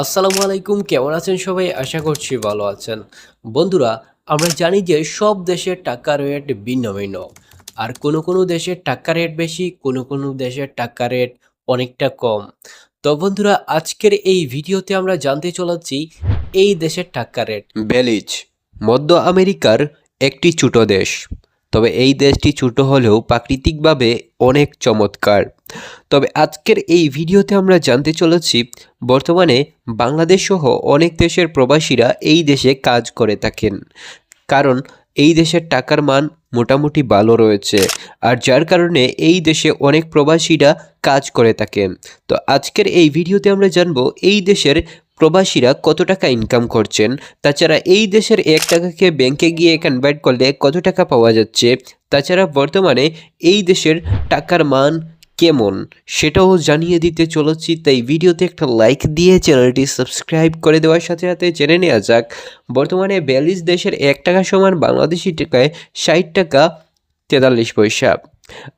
আসসালামু আলাইকুম, কেমন আছেন সবাই? আশা করছি ভালো আছেন। বন্ধুরা, আমরা জানি যে সব দেশের টাকা রেট ভিন্ন ভিন্ন। আর কোনো কোনো দেশের টাকা রেট বেশি, কোনো কোনো দেশের টাকা রেট অনেকটা কম। তো বন্ধুরা, আজকের এই ভিডিওতে আমরা জানতে চলেছি এই দেশের টাকা রেট। বেলিজ, মধ্য আমেরিকার একটি ছোট দেশ। তবে এই দেশটি ছোট হলেও প্রাকৃতিকভাবে অনেক চমৎকার। তবে আজকের এই ভিডিওতে আমরা জানতে চলেছি, বর্তমানে বাংলাদেশ সহ অনেক দেশের প্রবাসীরা এই দেশে কাজ করে থাকেন। কারণ এই দেশের টাকার মান মোটামুটি ভালো রয়েছে। আর যার কারণে এই দেশে অনেক প্রবাসীরা কাজ করে থাকেন। তো আজকের এই ভিডিওতে আমরা জানব, এই দেশের প্রবাসীরা কত টাকা ইনকাম করছেন? তাছাড়া এই দেশের এক টাকাকে ব্যাংকে গিয়ে কনভার্ট করলে কত টাকা পাওয়া যাচ্ছে? তাছাড়া বর্তমানে এই দেশের টাকার মান কেমন? সেটাও জানিয়ে দিতে চলেছি, তাই ভিডিওতে একটা লাইক দিয়ে চ্যানেলটি সাবস্ক্রাইব করে দেওয়ার সাথে সাথে জেনে নেওয়া যাক। বর্তমানে বিয়াল্লিশ দেশের এক টাকা সমান বাংলাদেশি টাকায় ষাট টাকা তেতাল্লিশ পয়সা।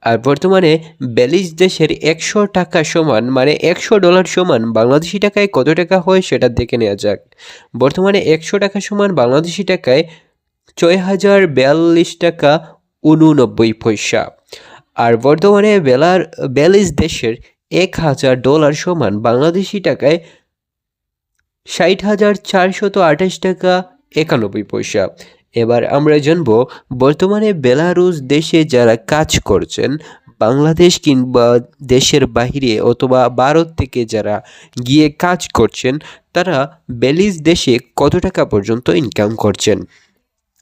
আর বর্তমানে বিয়াল্লিশ দেশের একশো টাকা সমান মানে একশো ডলার সমান বাংলাদেশি টাকায় কত টাকা হয় সেটা দেখে নেওয়া যাক। বর্তমানে একশো টাকা সমান বাংলাদেশি টাকায় ছয় হাজার বিয়াল্লিশ টাকা উননব্বই পয়সা। আর বর্তমানে বেলার বেলিজ দেশের এক হাজার ডলার সমান বাংলাদেশি টাকায় ষাট হাজার চারশত আঠাশ টাকা একানব্বই পয়সা। এবার আমরা জানব, বর্তমানে বেলারুস দেশে যারা কাজ করছেন, বাংলাদেশ কিংবা দেশের বাহিরে অথবা ভারত থেকে যারা গিয়ে কাজ করছেন, তারা বেলিজ দেশে কত টাকা পর্যন্ত ইনকাম করছেন?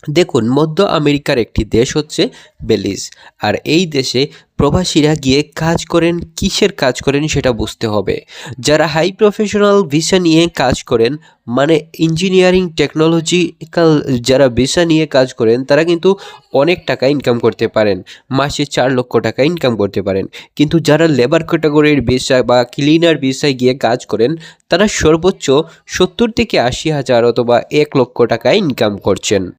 দেখুন, মধ্য আমেরিকার একটি দেশ হচ্ছে বেলিজ। আর এই দেশে প্রবাসীরা গিয়ে কাজ করেন, কিসের কাজ করেন সেটা বুঝতে হবে। যারা হাই প্রফেশনাল ভিসা নিয়ে কাজ করেন মানে ইঞ্জিনিয়ারিং টেকনোলজিক্যাল যারা ভিসা নিয়ে কাজ করেন, তারা কিন্তু অনেক টাকা ইনকাম করতে পারেন। মাসে চার লক্ষ টাকা ইনকাম করতে পারেন। কিন্তু যারা লেবার ক্যাটাগরির ভিসা বা ক্লিনার ভিসায় গিয়ে কাজ করেন, তারা সর্বোচ্চ সত্তর থেকে আশি হাজার অথবা এক লক্ষ টাকা ইনকাম করছেন।